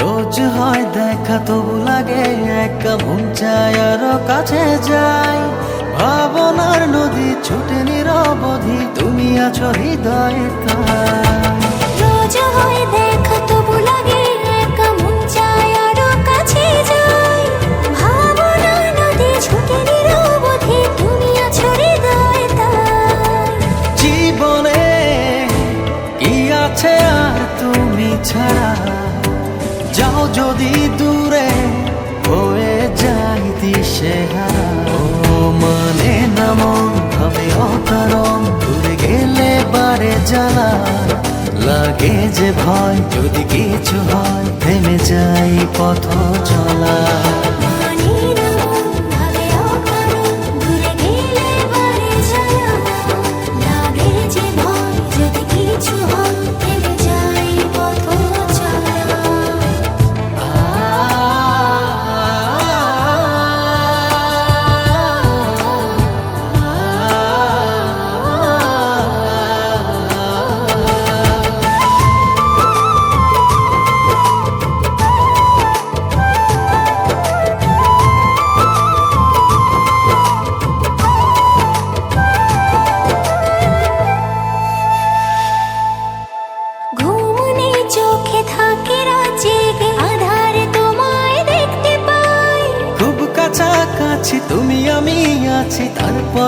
রোজ হয় দেখা, তবু লাগে একা, মন চায় আরও কাছে যাই। ভাবনার নদী ছুটে নিরবধি তুমি আছো হৃদয় তাই। করে জ্বালা লাগে যে ভয় যদি কিছু হয় থেমে যাই পথ চলা।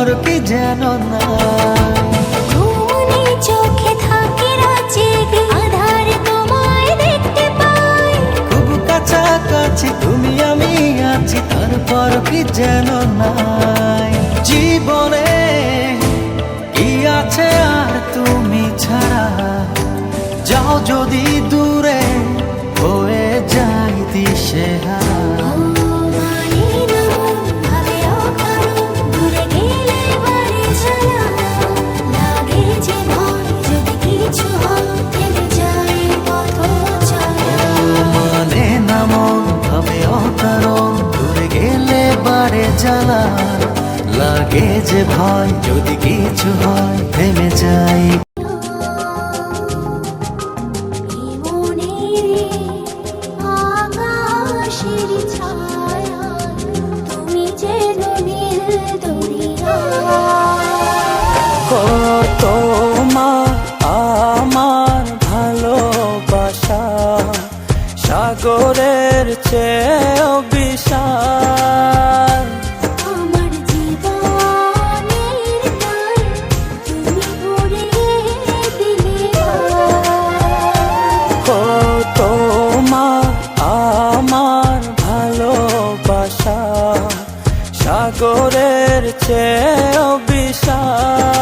ঘর কি যেন না। কাছাকাছি তুমি আমি আছি তারপর কি যেন নাই। জীবনে কি আছে আর তুমি ছাড়া? যাও যদি দূরে হয়ে যাই দিশেহারা। জ্বালা লাগে যে ভয় যদি কিছু হয় থেমে যাই আমার ভালোবাসা সাগরের চেয়ে সাগরের চেয়ে বিশাল।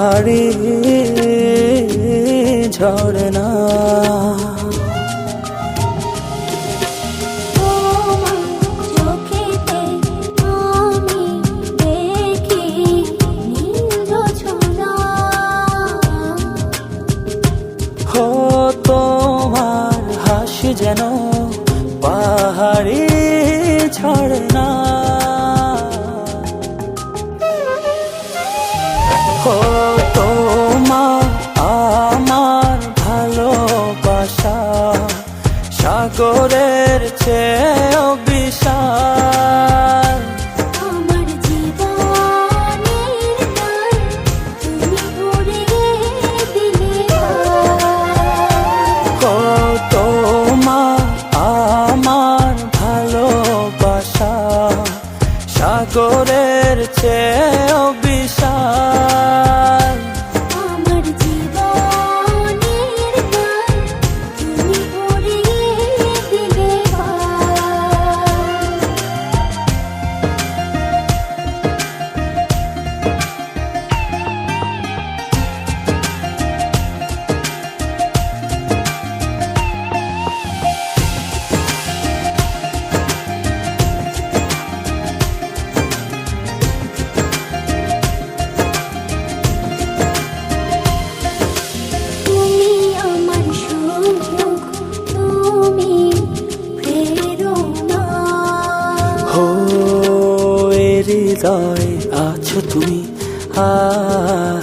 পাহাড়ে ঝড় দেখো তোমা আমার ভালোবাসা। সাগরের চেয়েও বিশাল। তোমা আমার ভালোবাসা। সাগরের চেয়ে হৃদয়ে আছো তুমি আর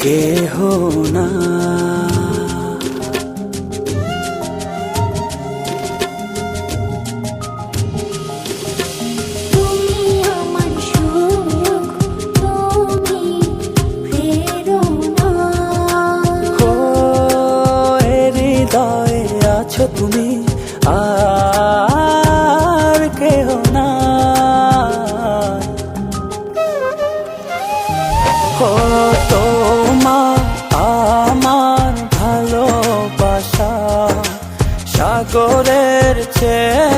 কেহ না ভালোবাসা সাগরের চেয়ে